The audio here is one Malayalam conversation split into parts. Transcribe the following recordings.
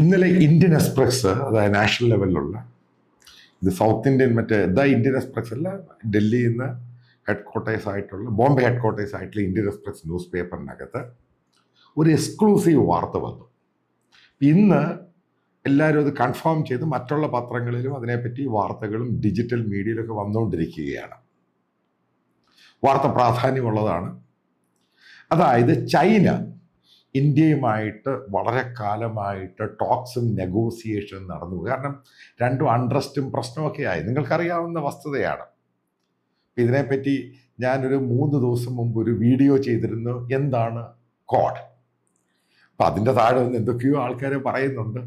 ഇന്നലെ ഇന്ത്യൻ എക്സ്പ്രസ് അതായത് നാഷണൽ ലെവലിലുള്ള ഇത് സൗത്ത് ഇന്ത്യൻ മറ്റേ ദ ഇന്ത്യൻ എക്സ്പ്രസ് അല്ല ഡൽഹിയിൽ നിന്ന് ഹെഡ് ക്വാർട്ടേഴ്സ് ആയിട്ടുള്ള ബോംബെ ഹെഡ് ക്വാർട്ടേഴ്സ് ആയിട്ടുള്ള ഇന്ത്യൻ എക്സ്പ്രസ് ന്യൂസ് പേപ്പറിനകത്ത് ഒരു എക്സ്ക്ലൂസീവ് വാർത്ത വന്നു. ഇന്ന് എല്ലാവരും അത് കൺഫേം ചെയ്ത് മറ്റുള്ള പത്രങ്ങളിലും അതിനെപ്പറ്റി വാർത്തകളും ഡിജിറ്റൽ മീഡിയയിലൊക്കെ വന്നുകൊണ്ടിരിക്കുകയാണ്. വാർത്ത പ്രാധാന്യമുള്ളതാണ്. അതായത് ചൈന ഇന്ത്യയുമായിട്ട് വളരെ കാലമായിട്ട് ടോക്സും നെഗോസിയേഷനും നടന്നു കാരണം രണ്ടും അൺട്രസ്റ്റും പ്രശ്നമൊക്കെ ആയി. നിങ്ങൾക്കറിയാവുന്ന വസ്തുതയാണ്. ഇതിനെപ്പറ്റി ഞാനൊരു മൂന്ന് ദിവസം മുമ്പ് ഒരു വീഡിയോ ചെയ്തിരുന്നു. എന്താണ്? കോഡ് അപ്പം അതിന്റെ താഴെ നിന്ന് എന്തൊക്കെയോ ആൾക്കാർ പറയുന്നുണ്ട്.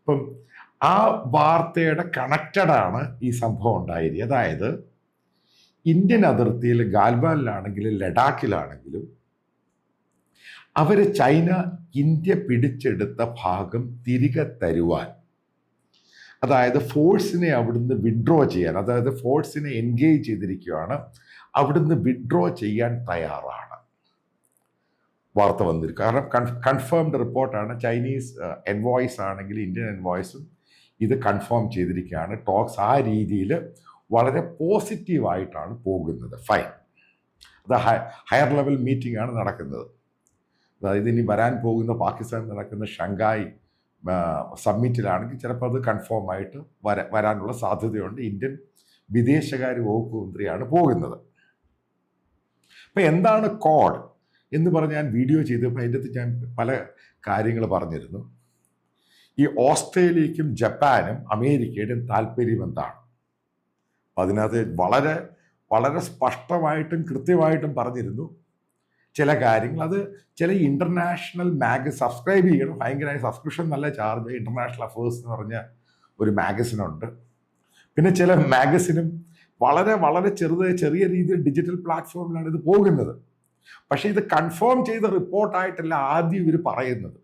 അപ്പം ആ വാർത്തയുടെ കണക്റ്റഡാണ് ഈ സംഭവം ഉണ്ടായത്. അതായത് ഇന്ത്യൻ അതിർത്തിയിൽ ഗാൽബാലിലാണെങ്കിലും ലഡാക്കിലാണെങ്കിലും അവർ ചൈന ഇന്ത്യ പിടിച്ചെടുത്ത ഭാഗം തിരികെ തരുവാൻ. അതായത് ഫോഴ്സിനെ അവിടുന്ന് വിഡ്രോ ചെയ്യാൻ അതായത് ഫോഴ്സിനെ എൻഗേജ് ചെയ്തിരിക്കുകയാണ് അവിടുന്ന് വിഡ്രോ ചെയ്യാൻ തയ്യാറാണ്. വാർത്ത വന്നിരിക്കും. കാരണം കൺഫേംഡ് റിപ്പോർട്ടാണ് ചൈനീസ് എൻവോയ്സ് ആണെങ്കിൽ ഇന്ത്യൻ എൻവോയ്സും ഇത് കൺഫേം ചെയ്തിരിക്കുകയാണ്. ടോക്സ് ആ രീതിയിൽ വളരെ പോസിറ്റീവായിട്ടാണ് പോകുന്നത്. ഫൈൻ. അത് ഹയർ ലെവൽ മീറ്റിംഗ് ആണ് നടക്കുന്നത്. അതായത് ഇനി വരാൻ പോകുന്ന പാകിസ്ഥാൻ നടക്കുന്ന ഷങ്കായ് സമ്മിറ്റിലാണെങ്കിൽ ചിലപ്പോൾ അത് കൺഫേം ആയിട്ട് വര വരാനുള്ള സാധ്യതയുണ്ട്. ഇന്ത്യൻ വിദേശകാര്യ വകുപ്പ് മന്ത്രിയാണ് പോകുന്നത്. അപ്പം എന്താണ് കോഡ്? എന്ന് പറഞ്ഞ് ഞാൻ വീഡിയോ ചെയ്തപ്പോൾ അതിന്റെ അകത്ത് ഞാൻ പല കാര്യങ്ങൾ പറഞ്ഞിരുന്നു. ഈ ഓസ്ട്രേലിയക്കും ജപ്പാനും അമേരിക്കയുടെയും താല്പര്യം എന്താണ്? അതിനകത്ത് വളരെ വളരെ സ്പഷ്ടമായിട്ടും കൃത്യമായിട്ടും പറഞ്ഞിരുന്നു. ചില കാര്യങ്ങൾ അത് ചില ഇന്റർനാഷണൽ മാഗ സബ്സ്ക്രൈബ് ചെയ്യണം. ഭയങ്കരമായ സബ്സ്ക്രിപ്ഷൻ നല്ല ചാർജ് ഇന്റർനാഷണൽ അഫേഴ്സ് എന്ന് പറഞ്ഞ ഒരു മാഗസിനുണ്ട് പിന്നെ ചില മാഗസിനും വളരെ വളരെ ചെറുത് ചെറിയ രീതിയിൽ ഡിജിറ്റൽ പ്ലാറ്റ്ഫോമിലാണ് ഇത് പോകുന്നത്. പക്ഷേ ഇത് കൺഫേം ചെയ്ത റിപ്പോർട്ടായിട്ടല്ല ആദ്യം ഇവർ പറയുന്നത്.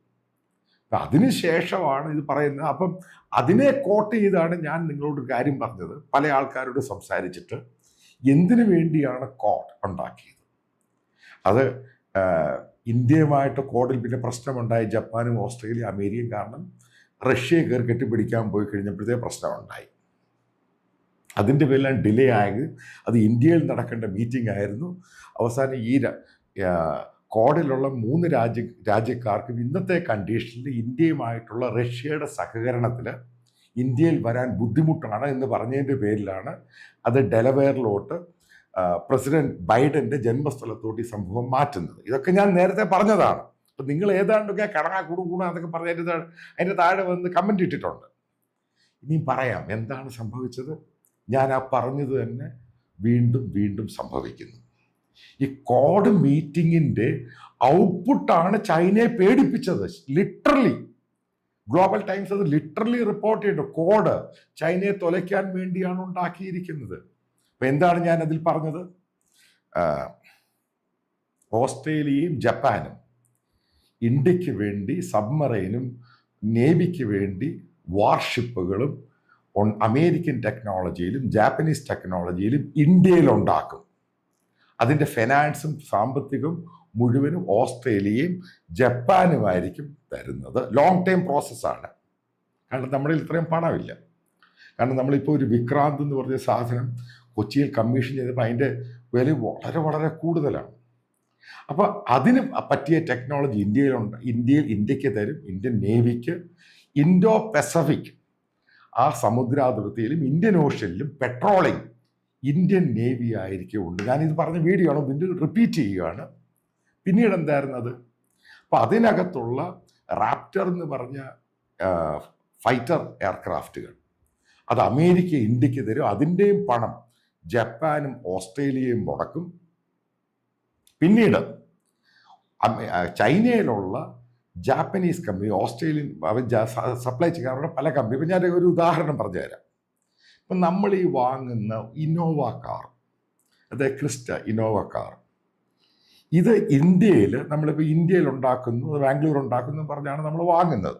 അതിനു അതിനുശേഷമാണ് ഇത് പറയുന്നത്. അപ്പം അതിനെ കോട്ട് ചെയ്താണ് ഞാൻ നിങ്ങളോട് കാര്യം പറഞ്ഞത്. പല ആൾക്കാരോട് സംസാരിച്ചിട്ട് എന്തിനു വേണ്ടിയാണ് കോഡ് ഉണ്ടാക്കിയത്? അത് ഇന്ത്യയുമായിട്ട് കോഡിൽ പിന്നെ പ്രശ്നമുണ്ടായി. ജപ്പാനും ഓസ്ട്രേലിയ അമേരിക്കയും കാരണം റഷ്യയെ കയറി കെട്ടിപ്പിടിക്കാൻ പോയി കഴിഞ്ഞപ്പോഴത്തേ പ്രശ്നമുണ്ടായി. അതിന്റെ പേരിലാണ് ഡിലേ ആയത്. അത് ഇന്ത്യയിൽ നടക്കേണ്ട മീറ്റിംഗ് ആയിരുന്നു. അവസാനം ഈ കോഡിലുള്ള മൂന്ന് രാജ്യ രാജ്യക്കാർക്കും ഇന്നത്തെ കണ്ടീഷനിൽ ഇന്ത്യയുമായിട്ടുള്ള റഷ്യയുടെ സഹകരണത്തിൽ ഇന്ത്യയിൽ വരാൻ ബുദ്ധിമുട്ടാണ് എന്ന് പറഞ്ഞതിന്റെ പേരിലാണ് അത് ഡെലവെയറിലോട്ട് പ്രസിഡന്റ് ബൈഡന്റെ ജന്മസ്ഥലത്തോട്ട് ഈ സംഭവം മാറ്റുന്നത്. ഇതൊക്കെ ഞാൻ നേരത്തെ പറഞ്ഞതാണ്. അപ്പം നിങ്ങൾ ഏതാണ്ടൊക്കെ കടങ്ങാ കൂടു കൂടുക എന്നൊക്കെ പറഞ്ഞതിന്റെ താഴെ അതിന്റെ താഴെ വന്ന് കമന്റ് ഇട്ടിട്ടുണ്ട്. ഇനിയും പറയാം എന്താണ് സംഭവിച്ചത്? ഞാൻ ആ പറഞ്ഞത് തന്നെ വീണ്ടും വീണ്ടും സംഭവിക്കുന്നു. ഈ കോഡ് മീറ്റിങ്ങിന്റെ ഔട്ട്പുട്ടാണ് ചൈനയെ പേടിപ്പിച്ചത്. ലിറ്ററലി ഗ്ലോബൽ ടൈംസ് അത് ലിറ്ററലി റിപ്പോർട്ട് ചെയ്തു. കോഡ് ചൈനയെ തൊലയ്ക്കാൻ വേണ്ടിയാണ് ഉണ്ടാക്കിയിരിക്കുന്നത്. അപ്പം എന്താണ് ഞാൻ അതിൽ പറഞ്ഞത് ഓസ്ട്രേലിയയും ജപ്പാനും ഇന്ത്യയ്ക്ക് വേണ്ടി സബ്മറൈനും നേവിക്ക് വേണ്ടി വാർഷിപ്പുകളും അമേരിക്കൻ ടെക്നോളജിയിലും ജാപ്പനീസ് ടെക്നോളജിയിലും ഇന്ത്യയിൽ ഉണ്ടാക്കും അതിന്റെ ഫിനാൻസും സാമ്പത്തികവും മുഴുവനും ഓസ്ട്രേലിയയും ജപ്പാനുമായിരിക്കും തരുന്നത്. ലോങ് ടൈം പ്രോസസ്സാണ് കാരണം നമ്മളിൽ ഇത്രയും പണമില്ല. കാരണം നമ്മളിപ്പോൾ ഒരു വിക്രാന്ത് എന്ന് പറഞ്ഞ സാധനം കൊച്ചിയിൽ കമ്മീഷൻ ചെയ്തപ്പോൾ അതിന്റെ വില വളരെ വളരെ കൂടുതലാണ്. അപ്പോൾ അതിന് പറ്റിയ ടെക്നോളജി ഇന്ത്യയിലുണ്ട്. ഇന്ത്യയിൽ ഇന്ത്യയ്ക്ക് തരും ഇന്ത്യൻ നേവിക്ക് ഇൻഡോ പെസഫിക് ആ സമുദ്രാതിർത്തിയിലും ഇന്ത്യൻ ഓഷ്യനിലും പെട്രോളിംഗ് ഇന്ത്യൻ നേവി ആയിരിക്കും ഉണ്ട് ഞാനിത് പറഞ്ഞ വീഡിയോ ആണ് വീണ്ടും റിപ്പീറ്റ് ചെയ്യുകയാണ്. പിന്നീട് എന്തായിരുന്നത്? അപ്പോൾ അതിനകത്തുള്ള റാപ്റ്റർ എന്ന് പറഞ്ഞ ഫൈറ്റർ എയർക്രാഫ്റ്റുകൾ അത് അമേരിക്ക ഇന്ത്യയ്ക്ക് തരും. അതിന്റെയും പണം ജപ്പാനും ഓസ്ട്രേലിയയും മുടക്കും. പിന്നീട് ചൈനയിലുള്ള ജാപ്പനീസ് കമ്പനി ഓസ്ട്രേലിയൻ സപ്ലൈ ചെയ്യാറുള്ള പല കമ്പനി. ഇപ്പം ഞാൻ ഒരു ഉദാഹരണം പറഞ്ഞു തരാം ഇപ്പം നമ്മൾ ഈ വാങ്ങുന്ന ഇന്നോവ കാർ അതായത് ക്രിസ്റ്റ ഇന്നോവ കാർ. ഇത് ഇന്ത്യയിൽ നമ്മളിപ്പോൾ ഇന്ത്യയിൽ ഉണ്ടാക്കുന്നു ബാംഗ്ലൂർ ഉണ്ടാക്കുന്നു പറഞ്ഞാണ് നമ്മൾ വാങ്ങുന്നത്.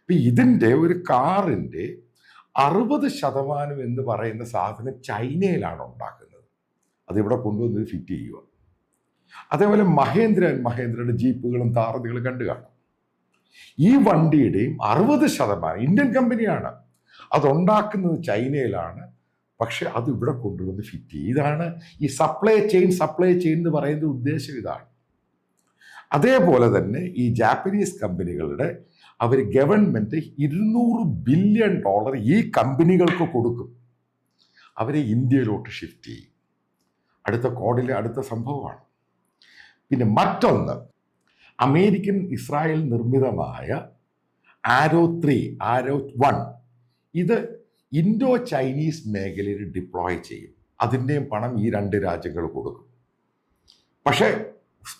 അപ്പം ഇതിന്റെ ഒരു കാറിന്റെ അറുപത് ശതമാനം എന്ന് പറയുന്ന സാധനം ചൈനയിലാണ് ഉണ്ടാക്കുന്നത്. അതിവിടെ കൊണ്ടുവന്ന് ഫിറ്റ് ചെയ്യുക. അതേപോലെ മഹേന്ദ്ര മഹേന്ദ്രയുടെ ജീപ്പുകളും താറതികളും കണ്ടു കാണാം. ഈ വണ്ടിയുടെയും അറുപത് ശതമാനം ഇന്ത്യൻ കമ്പനിയാണ്. അതുണ്ടാക്കുന്നത് ചൈനയിലാണ്. പക്ഷെ അത് ഇവിടെ കൊണ്ടുവന്ന് ഫിറ്റ് ചെയ്യും. ഇതാണ് ഈ സപ്ലൈ ചെയിൻ സപ്ലൈ ചെയിൻ എന്ന് പറയുന്ന ഉദ്ദേശം ഇതാണ്. അതേപോലെ തന്നെ ഈ ജാപ്പനീസ് കമ്പനികളുടെ അവർ ഗവൺമെന്റ് ഇരുന്നൂറ് ബില്യൺ ഡോളർ ഈ കമ്പനികൾക്ക് കൊടുക്കും. അവരെ ഇന്ത്യയിലോട്ട് ഷിഫ്റ്റ് ചെയ്യും. അടുത്ത കോഡിലെ അടുത്ത സംഭവമാണ്. പിന്നെ മറ്റൊന്ന് അമേരിക്കൻ ഇസ്രായേൽ നിർമ്മിതമായ ആരോ ത്രീ ആരോ വൺ ഇത് ഇൻഡോ ചൈനീസ് മേഖലയിൽ ഡിപ്ലോയ് ചെയ്യും. അതിന്റെയും പണം ഈ രണ്ട് രാജ്യങ്ങൾ കൊടുക്കും. പക്ഷേ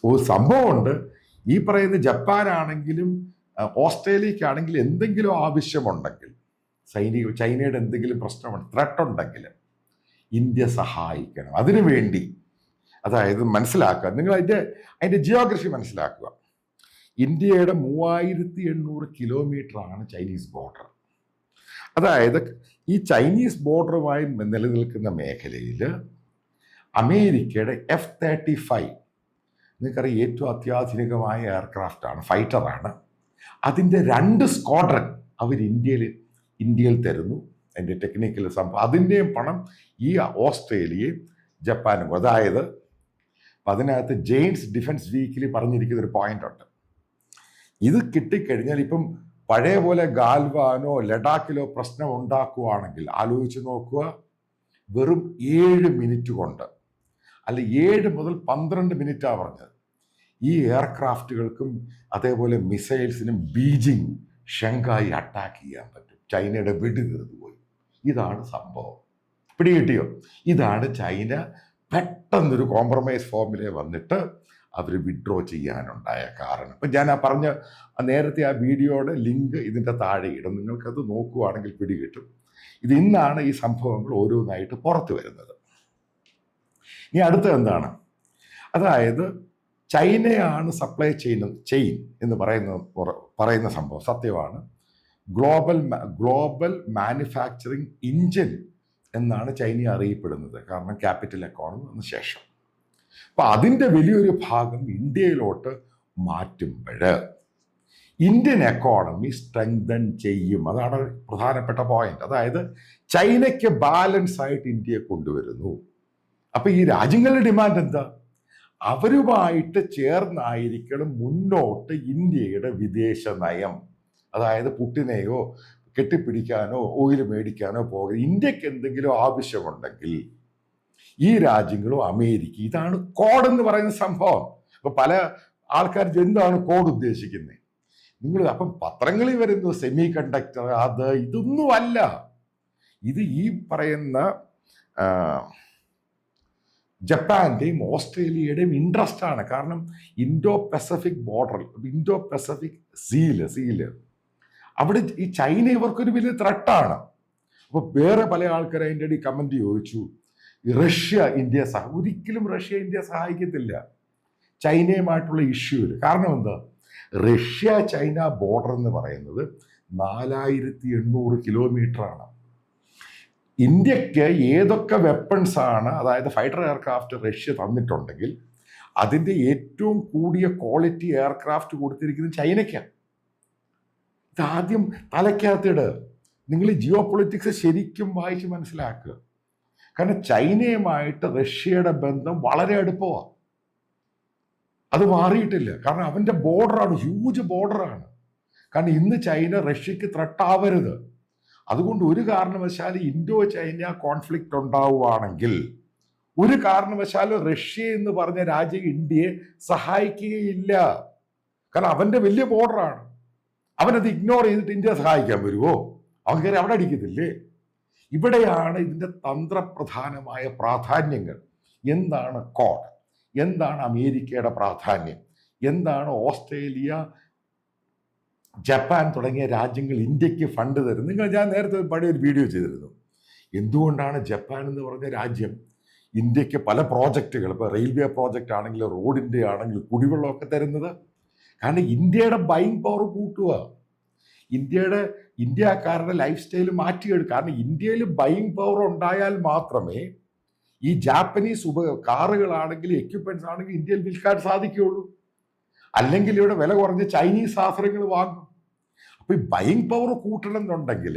ഒരു സംഭവമുണ്ട്. ഈ പറയുന്ന ജപ്പാനാണെങ്കിലും അഹ് ഓസ്ട്രേലിയക്കാണെങ്കിലും എന്തെങ്കിലും ആവശ്യമുണ്ടെങ്കിൽ സൈനിക ചൈനയുടെ എന്തെങ്കിലും പ്രശ്നമുണ്ട് ത്രെട്ട് ഉണ്ടെങ്കിൽ ഇന്ത്യ സഹായിക്കണം. അതിനു വേണ്ടി അതായത് മനസ്സിലാക്കുക നിങ്ങൾ അതിന്റെ അതിന്റെ ജിയോഗ്രഫി മനസ്സിലാക്കുക. ഇന്ത്യയുടെ മൂവായിരത്തി എണ്ണൂറ് കിലോമീറ്ററാണ് ചൈനീസ് ബോർഡർ അതായത് ഈ ചൈനീസ് ബോർഡറുമായി നിലനിൽക്കുന്ന മേഖലയിൽ അമേരിക്കയുടെ എഫ് തേർട്ടി ഫൈവ് നിങ്ങൾക്കറിയാം ഏറ്റവും അത്യാധുനികമായ എയർക്രാഫ്റ്റാണ് ഫൈറ്ററാണ് അതിന്റെ രണ്ട് സ്ക്വാഡ്രൻ അവർ ഇന്ത്യയിൽ ഇന്ത്യയിൽ തരുന്നു. അതിന്റെ ടെക്നിക്കൽ സംഭവം അതിന്റെയും പണം ഈ ഓസ്ട്രേലിയയും ജപ്പാനും. അതായത് അതിനകത്ത് ജെയിൻസ് ഡിഫൻസ് വീക്കിലി പറഞ്ഞിരിക്കുന്ന ഒരു പോയിന്റ് ഉണ്ട്. ഇത് കിട്ടിക്കഴിഞ്ഞാൽ ഇപ്പം പഴയ പോലെ ഗാൽവാനോ ലഡാക്കിലോ പ്രശ്നം ഉണ്ടാക്കുകയാണെങ്കിൽ ആലോചിച്ച് നോക്കുക. വെറും ഏഴ് മിനിറ്റ് കൊണ്ട് അല്ല ഏഴ് മുതൽ പന്ത്രണ്ട് മിനിറ്റാണ് പറഞ്ഞത്. ഈ എയർക്രാഫ്റ്റുകൾക്കും അതേപോലെ മിസൈൽസിനും ബീജിങ് ഷെങ്കായി അറ്റാക്ക് ചെയ്യാൻ പറ്റും. ചൈനയുടെ വെടി തീർന്നു പോയി. ഇതാണ് സംഭവം. പിടികിട്ടിയോ? ഇതാണ് ചൈന പെട്ടെന്നൊരു കോംപ്രമൈസ് ഫോമിലെ വന്നിട്ട് അവർ വിഡ്രോ ചെയ്യാനുണ്ടായ കാരണം. ഇപ്പം ഞാൻ ആ പറഞ്ഞ നേരത്തെ ആ വീഡിയോയുടെ ലിങ്ക് ഇതിന്റെ താഴെ ഇടും. നിങ്ങൾക്കത് നോക്കുവാണെങ്കിൽ പിടികിട്ടും. ഇത് ഇന്നാണ് ഈ സംഭവങ്ങൾ ഓരോന്നായിട്ട് പുറത്തു വരുന്നത്. ഇനി അടുത്ത എന്താണ്? അതായത് ചൈനയാണ് സപ്ലൈ ചെയിൻ ചെയിൻ എന്ന് പറയുന്ന പറയുന്ന സംഭവം. സത്യമാണ്. ഗ്ലോബൽ ഗ്ലോബൽ മാനുഫാക്ചറിങ് ഇഞ്ചിൻ എന്നാണ് ചൈന അറിയപ്പെടുന്നത്. കാരണം ക്യാപിറ്റൽ എക്കോണമി വന്ന ശേഷം. അപ്പം അതിന്റെ വലിയൊരു ഭാഗം ഇന്ത്യയിലോട്ട് മാറ്റുമ്പോൾ ഇന്ത്യൻ എക്കോണമി സ്ട്രെങ്തൻ ചെയ്യും. അതാണ് പ്രധാനപ്പെട്ട പോയിന്റ് അതായത് ചൈനയ്ക്ക് ബാലൻസ് ആയിട്ട് ഇന്ത്യയെ കൊണ്ടുവരുന്നു. അപ്പൊ ഈ രാജ്യങ്ങളുടെ ഡിമാൻഡ് എന്താ? അവരുമായിട്ട് ചേർന്നായിരിക്കണം മുന്നോട്ട് ഇന്ത്യയുടെ വിദേശ നയം. അതായത് പുട്ടിനെയോ കെട്ടിപ്പിടിക്കാനോ ഓയിൽ മേടിക്കാനോ പോകരുത് ഇന്ത്യയ്ക്ക് എന്തെങ്കിലും ആവശ്യമുണ്ടെങ്കിൽ ഈ രാജ്യങ്ങളും അമേരിക്ക ഇതാണ് കോഡ് എന്ന് പറയുന്ന സംഭവം. അപ്പൊ പല ആൾക്കാർ എന്താണ് കോഡ് ഉദ്ദേശിക്കുന്നത് നിങ്ങൾ അപ്പം പത്രങ്ങളിൽ വരുന്നു സെമി കണ്ടക്ടർ അത് ഇതൊന്നുമല്ല. ഇത് ഈ പറയുന്ന ജപ്പാന്റെയും ഓസ്ട്രേലിയയുടെയും ഇൻട്രസ്റ്റ് ആണ്. കാരണം ഇൻഡോ പസഫിക് ബോർഡറിൽ ഇൻഡോ പസഫിക് സീൽ സീൽ അവിടെ ഈ ചൈന ഇവർക്കൊരു വലിയ ത്രട്ടാണ് അപ്പോൾ വേറെ പല ആൾക്കാരെ അതിന്റെ അടി കമന്റ് ചോദിച്ചു. റഷ്യ ഇന്ത്യ സഹ ഒരിക്കലും റഷ്യ ഇന്ത്യ സഹായിക്കത്തില്ല. ചൈനയുമായിട്ടുള്ള ഇഷ്യൂവിൽ കാരണം എന്താ? റഷ്യ ചൈന ബോർഡർ എന്ന് പറയുന്നത് നാലായിരത്തി എണ്ണൂറ് കിലോമീറ്റർ ആണ്. ഇന്ത്യയ്ക്ക് ഏതൊക്കെ വെപ്പൺസ് ആണ് അതായത് ഫൈറ്റർ എയർക്രാഫ്റ്റ് റഷ്യ തന്നിട്ടുണ്ടെങ്കിൽ അതിന്റെ ഏറ്റവും കൂടിയ ക്വാളിറ്റി എയർക്രാഫ്റ്റ് കൊടുത്തിരിക്കുന്നത് ചൈനയ്ക്കാണ്. ഇതാദ്യം തലയ്ക്കകത്തിട്. നിങ്ങൾ ജിയോ പൊളിറ്റിക്സ് ശരിക്കും വായിച്ച് മനസ്സിലാക്കുക. കാരണം ചൈനയുമായിട്ട് റഷ്യയുടെ ബന്ധം വളരെ അടുപ്പമാണ് അത് മാറിയിട്ടില്ല. കാരണം അവന്റെ ബോർഡറാണ് ഹ്യൂജ് ബോർഡറാണ് കാരണം ഇന്ന് ചൈന റഷ്യക്ക് ത്രട്ടാവരുത് അതുകൊണ്ട് ഒരു കാരണവശാലും ഇൻഡോ ചൈന കോൺഫ്ലിക്റ്റ് ഉണ്ടാവുകയാണെങ്കിൽ ഒരു കാരണവശാലും റഷ്യ എന്ന് പറഞ്ഞ രാജ്യം ഇന്ത്യയെ സഹായിക്കുകയില്ല. കാരണം അവന്റെ വലിയ ബോർഡറാണ് അവനത് ഇഗ്നോർ ചെയ്തിട്ട് ഇന്ത്യ സഹായിക്കാൻ വരുമോ അവൻ കയറി അവിടെ അടിക്കത്തില്ലേ? ഇവിടെയാണ് ഇതിന്റെ തന്ത്രപ്രധാനമായ പ്രാധാന്യങ്ങൾ. എന്താണ് കോഡ്? എന്താണ് അമേരിക്കയുടെ പ്രാധാന്യം? എന്താണ് ഓസ്ട്രേലിയ ജപ്പാൻ തുടങ്ങിയ രാജ്യങ്ങൾ ഇന്ത്യയ്ക്ക് ഫണ്ട് തരും നിങ്ങൾ ഞാൻ നേരത്തെ പഴയ ഒരു വീഡിയോ ചെയ്തിരുന്നു. എന്തുകൊണ്ടാണ് ജപ്പാൻ എന്ന് പറഞ്ഞ രാജ്യം ഇന്ത്യയ്ക്ക് പല പ്രോജക്റ്റുകൾ ഇപ്പോൾ റെയിൽവേ പ്രോജക്റ്റ് ആണെങ്കിലും റോഡിന്റെ ആണെങ്കിലും കുടിവെള്ളമൊക്കെ തരുന്നത്? കാരണം ഇന്ത്യയുടെ ബൈങ് പവർ കൂട്ടുക. ഇന്ത്യയുടെ ഇന്ത്യക്കാരുടെ ലൈഫ് സ്റ്റൈൽ മാറ്റിയെടുക്കുക കാരണം ഇന്ത്യയിൽ ബൈങ് പവർ ഉണ്ടായാൽ മാത്രമേ ഈ ജാപ്പനീസ് ഉപ കാറുകളാണെങ്കിലും എക്യുപ്മെന്റ്സ് ആണെങ്കിലും ഇന്ത്യയിൽ വിൽക്കാൻ സാധിക്കുകയുള്ളൂ. അല്ലെങ്കിൽ ഇവിടെ വില കുറഞ്ഞ് ചൈനീസ് സാധനങ്ങൾ വാങ്ങും. അപ്പോൾ ഈ ബൈങ് പവർ കൂട്ടണം എന്നുണ്ടെങ്കിൽ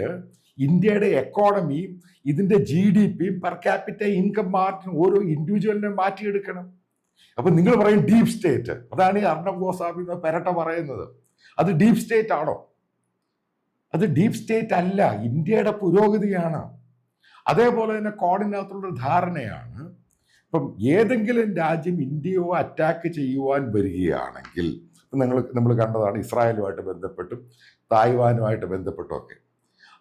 ഇന്ത്യയുടെ എക്കോണമിയും ഇതിന്റെ ജി ഡി പിയും പെർ ക്യാപിറ്റ ഇൻകം മാർജിൻ ഓരോ ഇൻഡിവിജ്വലിനെ മാറ്റിയെടുക്കണം. അപ്പം നിങ്ങൾ പറയും ഡീപ് സ്റ്റേറ്റ് അതാണ് ഈ അർണബ് ഗോസ്വാമി പെരട്ട പറയുന്നത്. അത് ഡീപ് സ്റ്റേറ്റ് ആണോ? അത് ഡീപ് സ്റ്റേറ്റ് അല്ല. ഇന്ത്യയുടെ പുരോഗതിയാണ്. അതേപോലെ തന്നെ കോടിനകത്തുള്ള ധാരണയാണ്. ഇപ്പം ഏതെങ്കിലും രാജ്യം ഇന്ത്യയോ അറ്റാക്ക് ചെയ്യുവാൻ വരികയാണെങ്കിൽ നിങ്ങൾ നമ്മൾ കണ്ടതാണ് ഇസ്രായേലുമായിട്ട് ബന്ധപ്പെട്ടും തായ്വാനുമായിട്ട് ബന്ധപ്പെട്ടും ഒക്കെ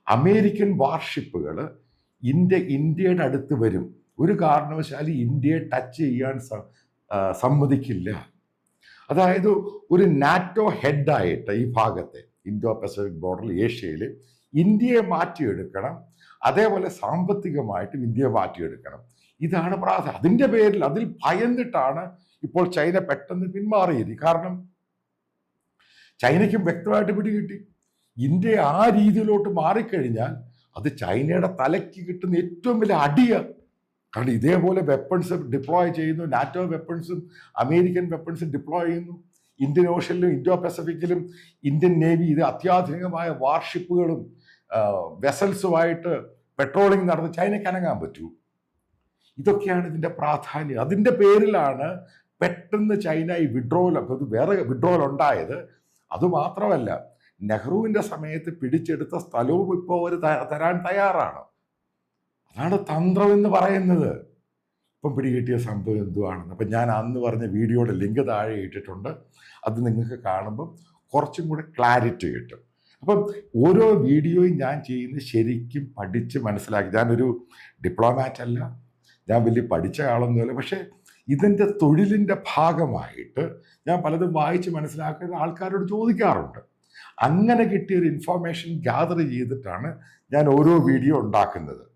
അമേരിക്കൻ വാർഷിപ്പുകൾ ഇന്ത്യ ഇന്ത്യയുടെ അടുത്ത് വരും. ഒരു കാരണവശാലും ഇന്ത്യയെ ടച്ച് ചെയ്യാൻ സമ്മതിക്കില്ല. അതായത് ഒരു നാറ്റോ ഹെഡായിട്ട് ഈ ഭാഗത്തെ ഇന്തോ പസഫിക് ബോർഡറിൽ ഏഷ്യയിൽ ഇന്ത്യയെ മാറ്റിയെടുക്കണം. അതേപോലെ സാമ്പത്തികമായിട്ടും ഇന്ത്യയെ മാറ്റിയെടുക്കണം. ഇതാണ് പ്രാധാന്യം. അതിന്റെ പേരിൽ അതിൽ ഭയന്നിട്ടാണ് ഇപ്പോൾ ചൈന പെട്ടെന്ന് പിന്മാറിയത്. കാരണം ചൈനയ്ക്കും വ്യക്തമായിട്ട് പിടികിട്ടി. ഇന്ത്യ ആ രീതിയിലോട്ട് മാറിക്കഴിഞ്ഞാൽ അത് ചൈനയുടെ തലയ്ക്ക് കിട്ടുന്ന ഏറ്റവും വലിയ അടിയാണ് കാരണം ഇതേപോലെ വെപ്പൺസ് ഡിപ്ലോയ് ചെയ്യുന്നു. നാറ്റോ വെപ്പൺസും അമേരിക്കൻ വെപ്പൺസും ഡിപ്ലോയ് ചെയ്യുന്നു. ഇന്ത്യൻ ഓഷ്യനിലും ഇൻഡോ പസഫിക്കിലും ഇന്ത്യൻ നേവി ഇത് അത്യാധുനികമായ വാർഷിപ്പുകളും വെസൽസുമായിട്ട് പെട്രോളിംഗ് നടന്ന് ചൈനയ്ക്ക് അനങ്ങാൻ പറ്റൂ. ഇതൊക്കെയാണ് ഇതിന്റെ പ്രാധാന്യം. അതിന്റെ പേരിലാണ് പെട്ടെന്ന് ചൈന ഈ വിഡ്രോവൽ വേറെ വിഡ്രോവൽ ഉണ്ടായത്. അതുമാത്രമല്ല നെഹ്റുവിന്റെ സമയത്ത് പിടിച്ചെടുത്ത സ്ഥലവും ഇപ്പോൾ അവർ തരാൻ തയ്യാറാണ്. അതാണ് തന്ത്രം എന്ന് പറയുന്നത്. ഇപ്പം പിടികിട്ടിയ സംഭവം എന്തുവാണെന്ന്. അപ്പം ഞാൻ അന്ന് പറഞ്ഞ വീഡിയോയുടെ ലിങ്ക് താഴെ ഇട്ടിട്ടുണ്ട്. അത് നിങ്ങൾക്ക് കാണുമ്പം കുറച്ചും കൂടെ ക്ലാരിറ്റി കിട്ടും. അപ്പം ഓരോ വീഡിയോയും ഞാൻ ചെയ്യുന്നത് ശരിക്കും പഠിച്ച് മനസ്സിലാക്കി. ഞാനൊരു ഡിപ്ലോമാറ്റ് അല്ല ഞാൻ വലിയ പഠിച്ച ആളൊന്നുമല്ല. പക്ഷേ ഇതിന്റെ തൊഴിലിന്റെ ഭാഗമായിട്ട് ഞാൻ പലതും വായിച്ച് മനസ്സിലാക്കുന്ന ആൾക്കാരോട് ചോദിക്കാറുണ്ട്. അങ്ങനെ കിട്ടിയൊരു ഇൻഫോർമേഷൻ ഗ്യാദർ ചെയ്തിട്ടാണ് ഞാൻ ഓരോ വീഡിയോ ഉണ്ടാക്കുന്നത്.